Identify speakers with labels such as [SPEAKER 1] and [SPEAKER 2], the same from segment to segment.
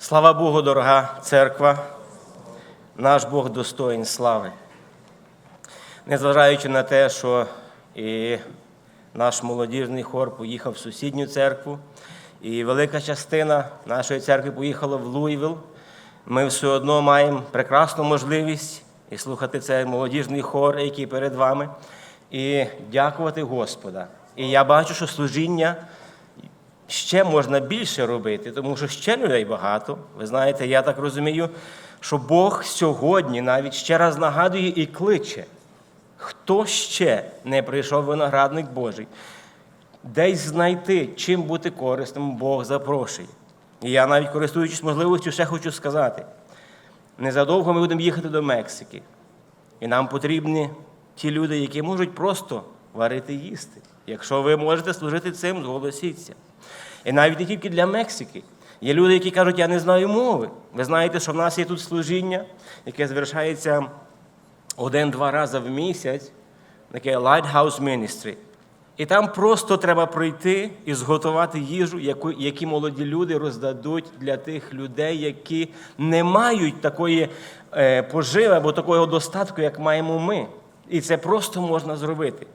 [SPEAKER 1] Слава Богу, дорога церква, наш Бог достоїн слави. Незважаючи на те, що і наш молодіжний хор поїхав в сусідню церкву, і велика частина нашої церкви поїхала в Луївіл, ми все одно маємо прекрасну можливість і слухати цей молодіжний хор, який перед вами, і дякувати Господа. І я бачу, що служіння ще можна більше робити, тому що ще людей багато. Ви знаєте, я так розумію, що Бог сьогодні навіть ще раз нагадує і кличе, хто ще не прийшов виноградник Божий, десь знайти, чим бути корисним, Бог запрошує. І я навіть користуючись можливістю, ще хочу сказати: незадовго ми будемо їхати до Мексики. І нам потрібні ті люди, які можуть просто варити їсти. Якщо ви можете служити цим, зголосіться. І навіть не тільки для Мексики. Є люди, які кажуть, я не знаю мови. Ви знаєте, що в нас є тут служіння, яке завершається один-два рази в місяць, таке Lighthouse Ministry. І там просто треба прийти і зготувати їжу, яку, які молоді люди роздадуть для тих людей, які не мають такої е, поживи або такого достатку, як маємо ми. І це просто можна зробити.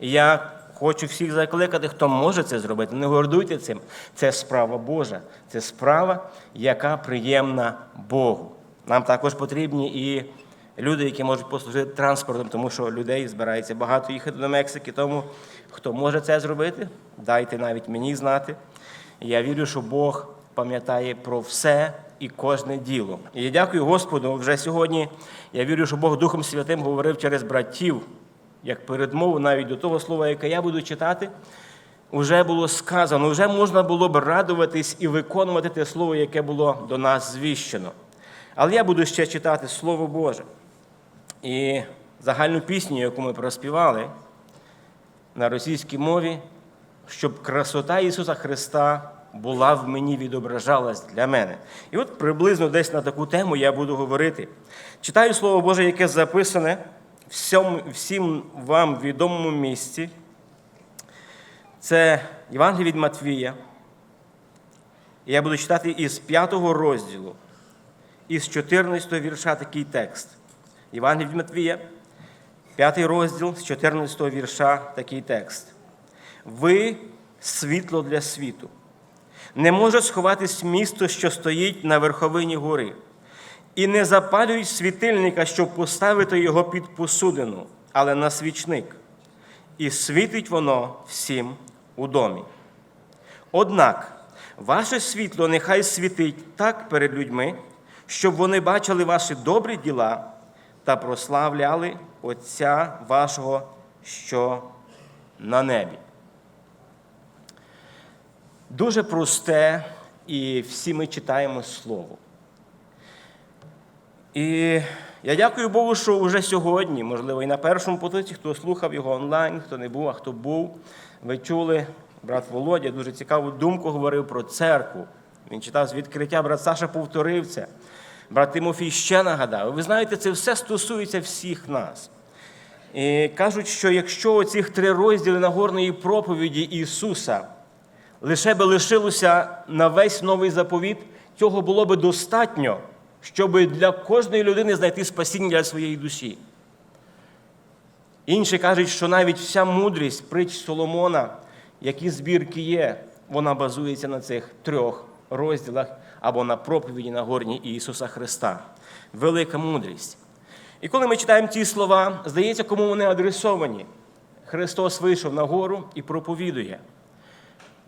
[SPEAKER 1] Я хочу всіх закликати, хто може це зробити. Не гордуйте цим. Це справа Божа, це справа, яка приємна Богу. Нам також потрібні і люди, які можуть послужити транспортом, тому що людей збирається багато їхати до Мексики. Тому хто може це зробити, дайте навіть мені знати. Я вірю, що Бог пам'ятає про все і кожне діло. І я дякую Господу. Вже сьогодні я вірю, що Бог Духом Святим говорив через братів, як передмову навіть до того слова, яке я буду читати. Уже було сказано, вже можна було б радуватись і виконувати те слово, яке було до нас звіщено. Але я буду ще читати Слово Боже. І загальну пісню, яку ми проспівали на російській мові, щоб красота Ісуса Христа була в мені відображалась для мене. І от приблизно десь на таку тему я буду говорити. Читаю Слово Боже, яке записане всім вам відомому місці. Це Євангеліє від Матвія. Я буду читати із 5 розділу, із 14 вірша такий текст. Євангеліє від Матвія, 5 розділ з 14 вірша такий текст. Ви світло для світу. Не може сховатись місто, що стоїть на верховині гори, і не запалюють світильника, щоб поставити його під посудину, але на свічник. І світить воно всім у домі. Однак ваше світло нехай світить так перед людьми, щоб вони бачили ваші добрі діла та прославляли Отця вашого, що на небі. Дуже просте, і всі ми читаємо Слово. І я дякую Богу, що вже сьогодні, можливо, і на першому потоці, хто слухав його онлайн, хто не був, а хто був, ви чули, брат Володя дуже цікаву думку говорив про церкву. Він читав з відкриття, брат Саша повторив це. Брат Тимофій ще нагадав. Ви знаєте, це все стосується всіх нас. І кажуть, що якщо оцих три розділи Нагорної проповіді Ісуса лише би лишилося на весь новий заповіт, цього було би достатньо, щоб для кожної людини знайти спасіння для своєї душі. Інші кажуть, що навіть вся мудрість притч Соломона, які збірки є, вона базується на цих трьох розділах або на проповіді на горні Ісуса Христа. Велика мудрість. І коли ми читаємо ці слова, здається, кому вони адресовані. Христос вийшов на гору і проповідує.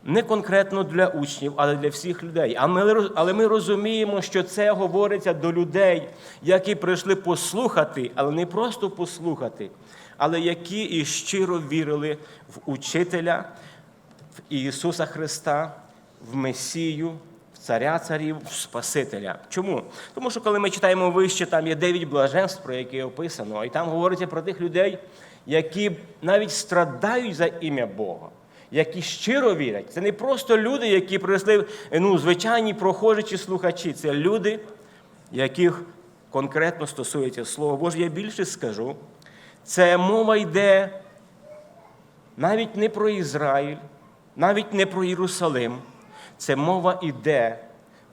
[SPEAKER 1] Не конкретно для учнів, але для всіх людей. Але ми розуміємо, що це говориться до людей, які прийшли послухати, але не просто послухати, але які і щиро вірили в учителя, в Ісуса Христа, в Месію, Царя царів, Спасителя. Чому? Тому що коли ми читаємо вище, там є дев'ять блаженств, про які описано, і там говориться про тих людей, які навіть страдають за ім'я Бога які щиро вірять. Це не просто люди, які прийшли ну, звичайні прохожі чи слухачі. Це люди, яких конкретно стосується Слово Боже. Я більше скажу. Це мова йде навіть не про Ізраїль, навіть не про Єрусалим. Це мова йде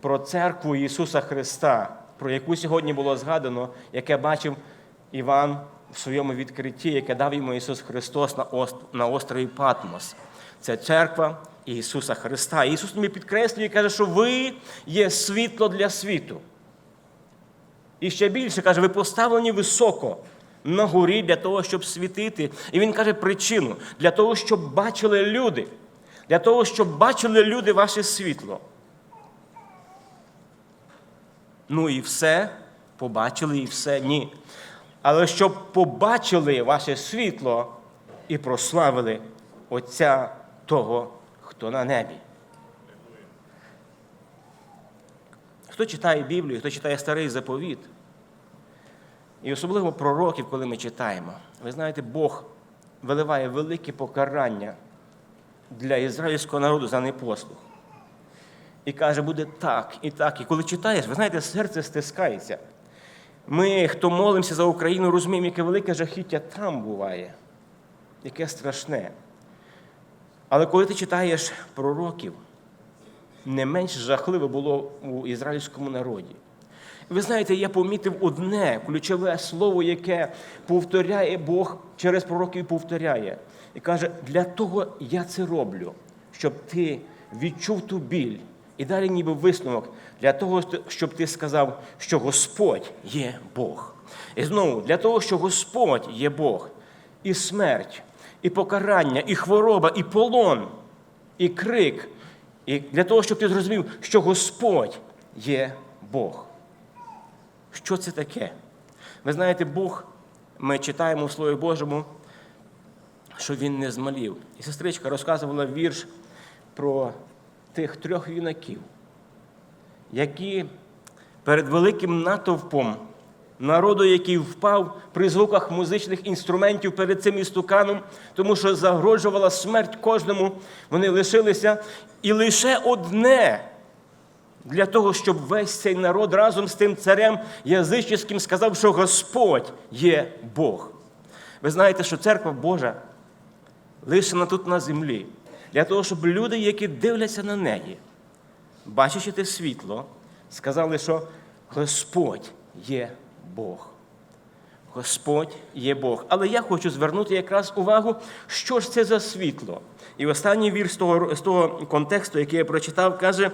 [SPEAKER 1] про церкву Ісуса Христа, про яку сьогодні було згадано, яке бачив Іван в своєму відкритті, яке дав йому Ісус Христос на острові Патмос. Це церква Ісуса Христа. І Ісус мені підкреслює і каже, що ви є світло для світу. І ще більше каже, ви поставлені високо на горі для того, щоб світити. І він каже причину для того, щоб бачили люди, для того, щоб бачили люди ваше світло. Ну і все, побачили і все, ні. Але щоб побачили ваше світло і прославили Отця того, хто на небі. Хто читає Біблію, хто читає старий заповіт, і особливо пророків, коли ми читаємо, ви знаєте, Бог виливає велике покарання для ізраїльського народу за непослух. І каже, буде так і так. І коли читаєш, ви знаєте, серце стискається. Ми, хто молимося за Україну, розуміємо, яке велике жахіття там буває, яке страшне. Але коли ти читаєш пророків, не менш жахливе було у ізраїльському народі. Ви знаєте, я помітив одне ключове слово, яке повторяє Бог через пророків повторяє. І каже, для того я це роблю, щоб ти відчув ту біль. І далі ніби висновок для того, щоб ти сказав, що Господь є Бог. І знову, для того, що Господь є Бог, і смерть, і покарання, і хвороба, і полон, і крик, і для того, щоб ти зрозумів, що Господь є Бог. Що це таке? Ви знаєте, Бог, ми читаємо у Слові Божому, що Він не змалів. І сестричка розказувала вірш про тих трьох юнаків, які перед великим натовпом народу, який впав при звуках музичних інструментів перед цим істуканом, тому що загрожувала смерть кожному, вони лишилися. І лише одне для того, щоб весь цей народ разом з тим царем язичським сказав, що Господь є Бог. Ви знаєте, що церква Божа лишена тут на землі, для того, щоб люди, які дивляться на неї, бачачи те світло, сказали, що Господь є Бог. Господь є Бог. Але я хочу звернути якраз увагу, що ж це за світло. І останній вірш з того, з того контексту, який я прочитав, каже.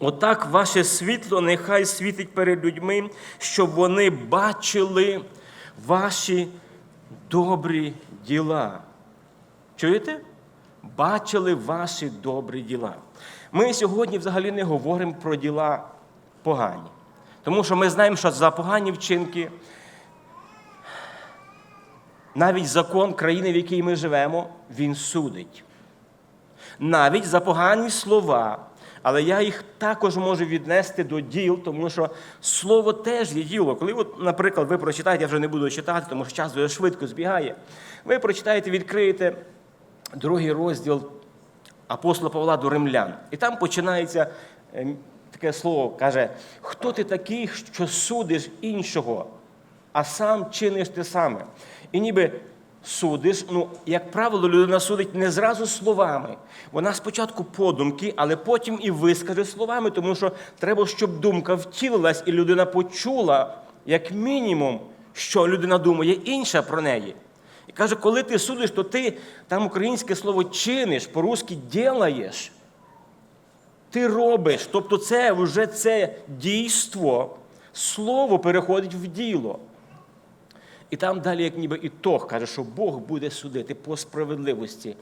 [SPEAKER 1] Отак ваше світло нехай світить перед людьми, щоб вони бачили ваші добрі діла. Чуєте? Бачили ваші добрі діла. Ми сьогодні взагалі не говоримо про діла погані. Тому що ми знаємо, що за погані вчинки навіть закон країни, в якій ми живемо, він судить. Навіть за погані слова. Але я їх також можу віднести до діл, тому що слово теж є діло. Коли, от, наприклад, ви прочитаєте, я вже не буду читати, тому що час дуже швидко збігає. Ви прочитаєте, відкриєте другий розділ апостола Павла до римлян. І там починається ем, таке слово, каже, хто ти такий, що судиш іншого, а сам чиниш те саме. І ніби судиш, ну, як правило, людина судить не зразу словами. Вона спочатку подумки, але потім і вискаже словами, тому що треба, щоб думка втілилась, і людина почула, як мінімум, що людина думає інша про неї. І каже, коли ти судиш, то ти там українське слово чиниш, по-русски ділаєш. Ти робиш. Тобто це вже це дійство, слово переходить в діло. І там далі, як ніби ітог, каже, що Бог буде судити по справедливості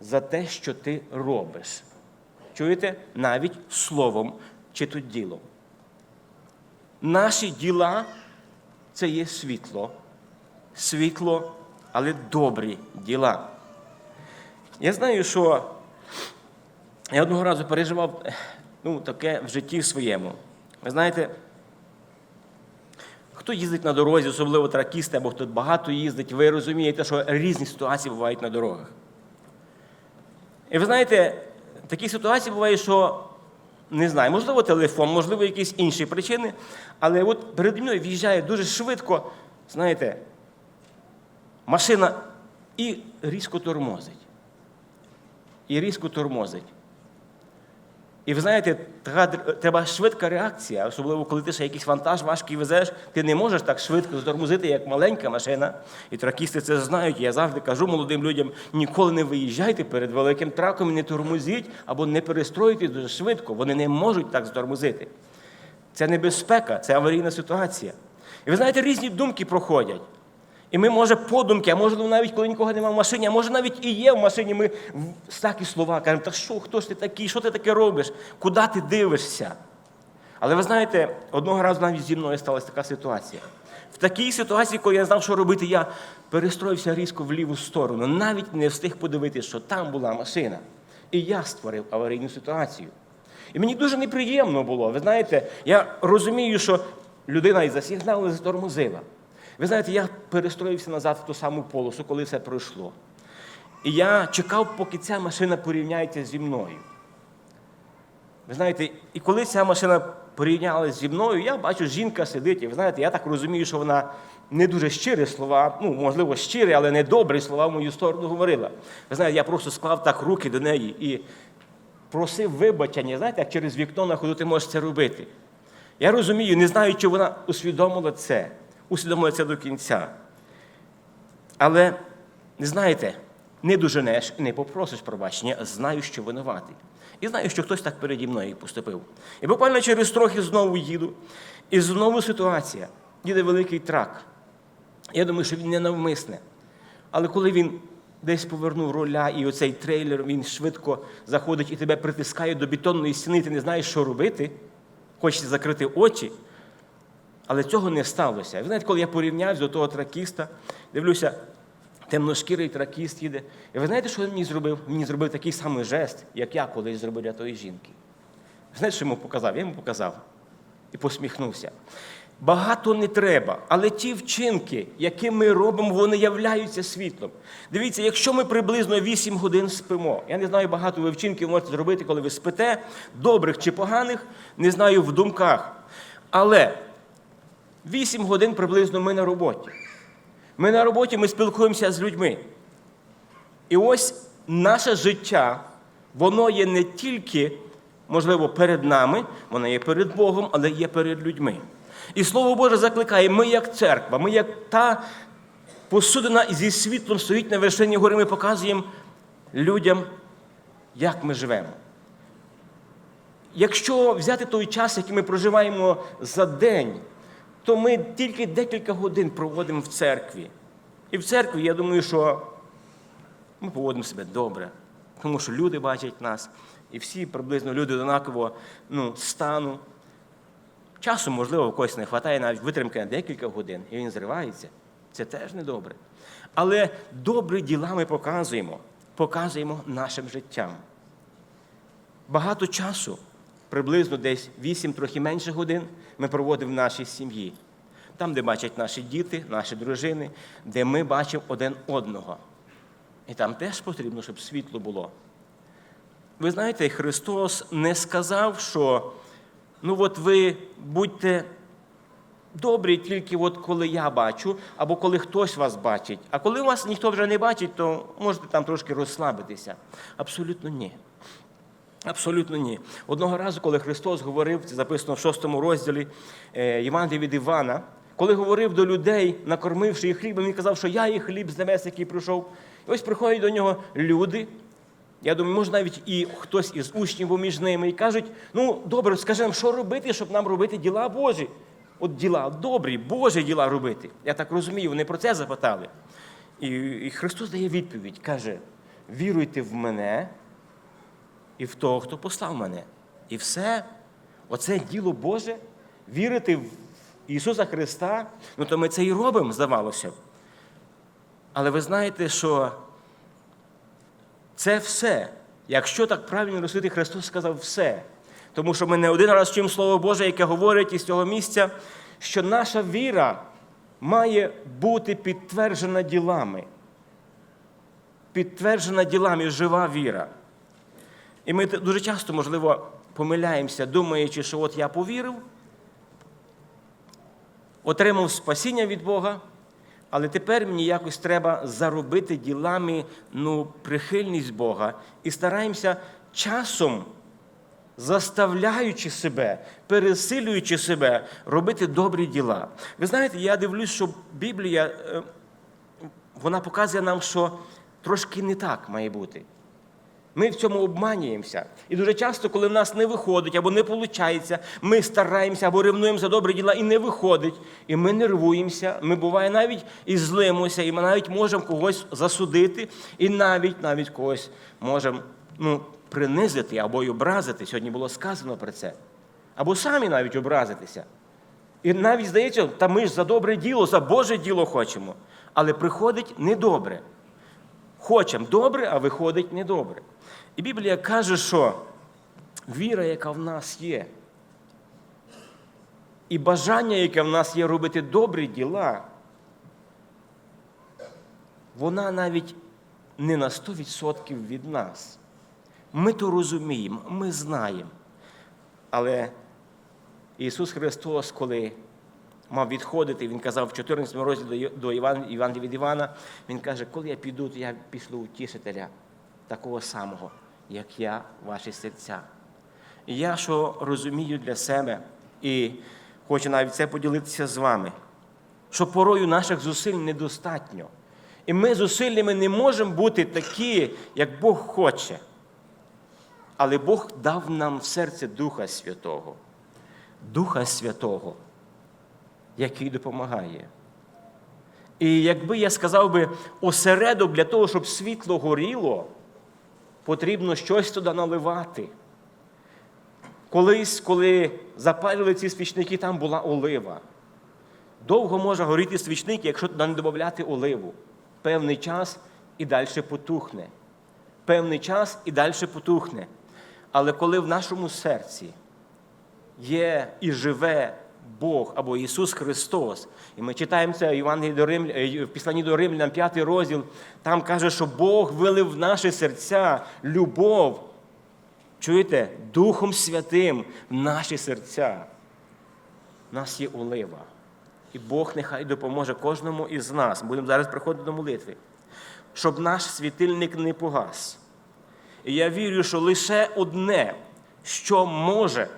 [SPEAKER 1] за те, що ти робиш. Чуєте? Навіть словом чи то ділом. Наші діла це є світло. Світло, але добрі діла. Я знаю, що я одного разу переживав ну, таке в житті своєму. Ви знаєте, Хто їздить на дорозі, особливо тракісти, або хто багато їздить, ви розумієте, що різні ситуації бувають на дорогах. І ви знаєте, такі ситуації бувають, що не знаю, можливо, телефон, можливо, якісь інші причини, але от перед мною в'їжджає дуже швидко, знаєте, машина і різко тормозить. І різко тормозить. І ви знаєте, така треба швидка реакція, особливо коли ти ще якийсь вантаж важкий везеш, ти не можеш так швидко затормозити, як маленька машина. І тракісти це знають. Я завжди кажу молодим людям: ніколи не виїжджайте перед великим траком, і не тормозіть або не перестроюйтесь дуже швидко. Вони не можуть так затормозити. Це небезпека, це аварійна ситуація. І ви знаєте, різні думки проходять. І ми, може, подумки, а може навіть коли нікого немає в машині, а може навіть і є в машині, ми в- такі слова кажемо, та що, хто ж ти такий, що ти таке робиш, куди ти дивишся? Але ви знаєте, одного разу навіть зі мною сталася така ситуація. В такій ситуації, коли я не знав, що робити, я перестроївся різко в ліву сторону, навіть не встиг подивитися, що там була машина. І я створив аварійну ситуацію. І мені дуже неприємно було. Ви знаєте, я розумію, що людина і засігнала, затормозила. Ви знаєте, я перестроївся назад в ту саму полосу, коли це пройшло. І я чекав, поки ця машина порівняється зі мною. Ви знаєте, і коли ця машина порівнялася зі мною, я бачу, жінка сидить, і ви знаєте, я так розумію, що вона не дуже щирі слова, ну, можливо, щирі, але не добрі слова в мою сторону говорила. Ви знаєте, я просто склав так руки до неї і просив вибачення, знаєте, як через вікно на ходу ти можеш це робити. Я розумію, не знаю, чи вона усвідомила це, усвідомила це до кінця. Але знаєте, не доженеш не попросиш пробачення, знаю, що винуватий. І знаю, що хтось так переді мною поступив. І буквально через трохи знову їду, і знову ситуація. Їде великий трак. Я думаю, що він не навмисне. Але коли він десь повернув роля, і оцей трейлер він швидко заходить і тебе притискає до бетонної стіни, ти не знаєш, що робити, хочеш закрити очі. Але цього не сталося. Ви знаєте, коли я порівнявся до того тракіста, дивлюся, темношкірий тракіст їде. І ви знаєте, що він мені зробив? Він Мені зробив такий самий жест, як я колись зробив для тої жінки. Ви знаєте, що йому показав? Я йому показав і посміхнувся. Багато не треба, але ті вчинки, які ми робимо, вони являються світлом. Дивіться, якщо ми приблизно 8 годин спимо, я не знаю, багато ви вчинків можете зробити, коли ви спите, добрих чи поганих, не знаю в думках. Але 8 годин приблизно ми на роботі. Ми на роботі ми спілкуємося з людьми. І ось наше життя, воно є не тільки, можливо, перед нами, воно є перед Богом, але є перед людьми. І Слово Боже закликає, ми як церква, ми як та посудина зі світлом стоїть на вершині гори, ми показуємо людям, як ми живемо. Якщо взяти той час, який ми проживаємо за день, то ми тільки декілька годин проводимо в церкві. І в церкві, я думаю, що ми поводимо себе добре, тому що люди бачать нас, і всі приблизно люди однаково ну, стану. Часу, можливо, в когось не вистачає навіть витримки на декілька годин, і він зривається. Це теж не добре. Але добрі діла ми показуємо, показуємо нашим життям. Багато часу, приблизно десь 8, трохи менше годин, ми проводимо в нашій сім'ї. Там, де бачать наші діти, наші дружини, де ми бачимо один одного. І там теж потрібно, щоб світло було. Ви знаєте, Христос не сказав, що ну от ви будьте добрі тільки от коли я бачу, або коли хтось вас бачить. А коли вас ніхто вже не бачить, то можете там трошки розслабитися. Абсолютно ні. Абсолютно ні. Одного разу, коли Христос говорив, це записано в шостому розділі е, Євангелія від Івана, коли говорив до людей, накормивши їх хлібом, він казав, що я є хліб з небес, який прийшов. І ось приходять до нього люди. Я думаю, може навіть і хтось із учнів між ними, і кажуть: ну добре, скажи нам, що робити, щоб нам робити діла Божі. От діла добрі, Божі діла робити. Я так розумію, вони про це запитали. І Христос дає відповідь, каже: віруйте в мене і в того, хто послав мене. І все. Оце діло Боже, вірити в Ісуса Христа, ну то ми це і робимо, здавалося б. Але ви знаєте, що це все. Якщо так правильно розсудити, Христос сказав все. Тому що ми не один раз чуємо Слово Боже, яке говорить із цього місця, що наша віра має бути підтверджена ділами. Підтверджена ділами жива віра. І ми дуже часто, можливо, помиляємося, думаючи, що от я повірив, отримав спасіння від Бога, але тепер мені якось треба заробити ділами ну, прихильність Бога і стараємося часом заставляючи себе, пересилюючи себе робити добрі діла. Ви знаєте, я дивлюсь, що Біблія е, вона показує нам, що трошки не так має бути. Ми в цьому обманюємося. І дуже часто, коли в нас не виходить або не виходить, ми стараємося або ревнуємо за добрі діла і не виходить. І ми нервуємося, ми буває навіть і злимося, і ми навіть можемо когось засудити, і навіть навіть когось можемо ну, принизити або й образити. Сьогодні було сказано про це. Або самі навіть образитися. І навіть здається, та ми ж за добре діло, за Боже діло хочемо. Але приходить недобре. Хочемо добре, а виходить недобре. І Біблія каже, що віра, яка в нас є, і бажання, яке в нас є робити добрі діла, вона навіть не на 100% від нас. Ми то розуміємо, ми знаємо. Але Ісус Христос, коли мав відходити, Він казав в 14 розділі до Іван від Івана, Він каже, коли я піду, то я пішлю утішителя такого самого, як я, ваші серця. І я що розумію для себе, і хочу навіть це поділитися з вами, що порою наших зусиль недостатньо. І ми зусиллями не можемо бути такі, як Бог хоче. Але Бог дав нам в серце Духа Святого. Духа Святого, який допомагає. І якби я сказав би, осередок для того, щоб світло горіло, потрібно щось туди наливати. Колись, коли запалювали ці свічники, там була олива. Довго може горіти свічник, якщо туди не додати оливу. Певний час і далі потухне. Певний час і далі потухне. Але коли в нашому серці є і живе Бог або Ісус Христос, і ми читаємо це в Євангелії до Рим... е, в Післанні до Римлян, 5 розділ, там каже, що Бог вилив в наші серця любов. Чуєте, Духом Святим в наші серця. У нас є олива. І Бог нехай допоможе кожному із нас. Будемо зараз приходити до молитви, щоб наш світильник не погас. І я вірю, що лише одне, що може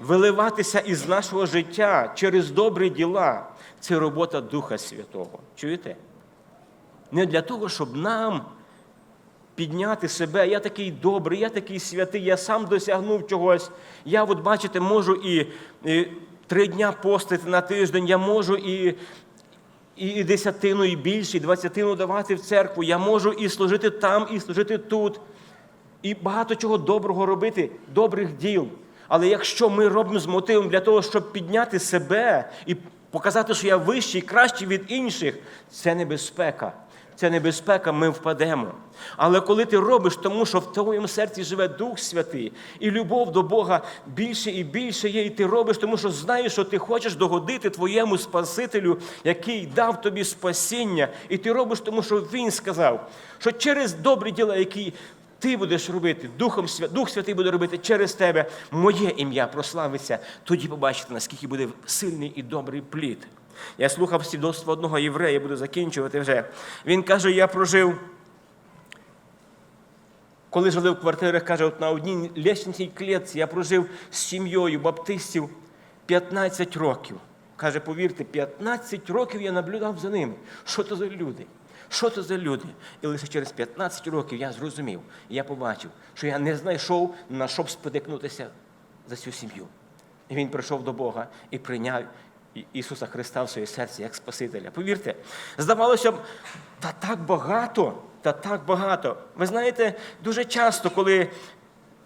[SPEAKER 1] виливатися із нашого життя через добрі діла, це робота Духа Святого. Чуєте? Не для того, щоб нам підняти себе, я такий добрий, я такий святий, я сам досягнув чогось. Я, от бачите, можу і, і три дня постити на тиждень, я можу і. І десятину, і більше, і двадцятину давати в церкву. Я можу і служити там, і служити тут, і багато чого доброго робити, добрих діл. Але якщо ми робимо з мотивом для того, щоб підняти себе і показати, що я вищий, кращий від інших, це небезпека. Це небезпека, ми впадемо. Але коли ти робиш тому, що в твоєму серці живе Дух Святий, і любов до Бога більше і більше є, і ти робиш, тому що знаєш, що ти хочеш догодити твоєму Спасителю, який дав тобі спасіння, і ти робиш, тому що Він сказав, що через добрі діла, які ти будеш робити, Духом. Дух Святий буде робити через тебе, моє ім'я прославиться, тоді побачите, наскільки буде сильний і добрий плід. Я слухав свідоцтво одного єврея, буду закінчувати вже. Він каже: я прожив, коли жили в квартирах, каже, от на одній лісній клітці я прожив з сім'єю баптистів 15 років. Каже, повірте, 15 років я наблюдав за ними. Що то за люди? Що це за люди? І лише через 15 років я зрозумів, я побачив, що я не знайшов на що б сподикнутися за цю сім'ю. І він прийшов до Бога і прийняв Ісуса Христа в своє серце як Спасителя. Повірте, здавалося б, та так багато, та так багато. Ви знаєте, дуже часто, коли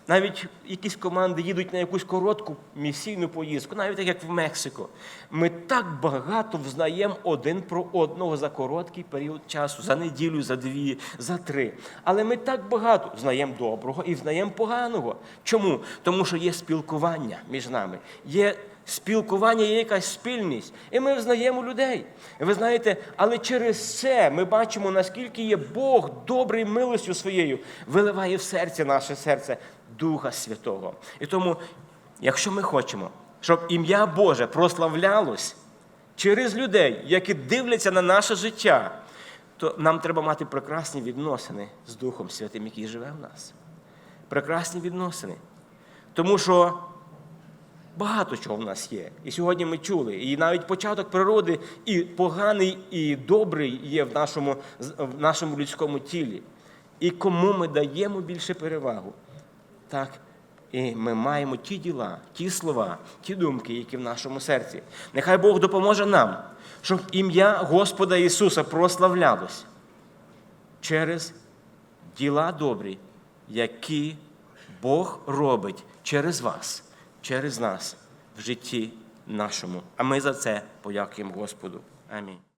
[SPEAKER 1] навіть якісь команди їдуть на якусь коротку місійну поїздку, навіть як в Мексико, ми так багато взнаємо один про одного за короткий період часу, за неділю, за дві, за три. Але ми так багато знаємо доброго і знаємо поганого. Чому? Тому що є спілкування між нами. Є Спілкування є якась спільність, і ми взнаємо людей. Ви знаєте, але через це ми бачимо, наскільки є Бог добрий милостю своєю, виливає в серце наше серце Духа Святого. І тому, якщо ми хочемо, щоб ім'я Боже прославлялось через людей, які дивляться на наше життя, то нам треба мати прекрасні відносини з Духом Святим, який живе в нас. Прекрасні відносини. Тому що багато чого в нас є. І сьогодні ми чули. І навіть початок природи і поганий, і добрий є в нашому, в нашому людському тілі. І кому ми даємо більше перевагу? Так. І ми маємо ті діла, ті слова, ті думки, які в нашому серці. Нехай Бог допоможе нам, щоб ім'я Господа Ісуса прославлялось через діла добрі, які Бог робить через вас, через нас в житті нашому. А ми за це подякуємо Господу. Амінь.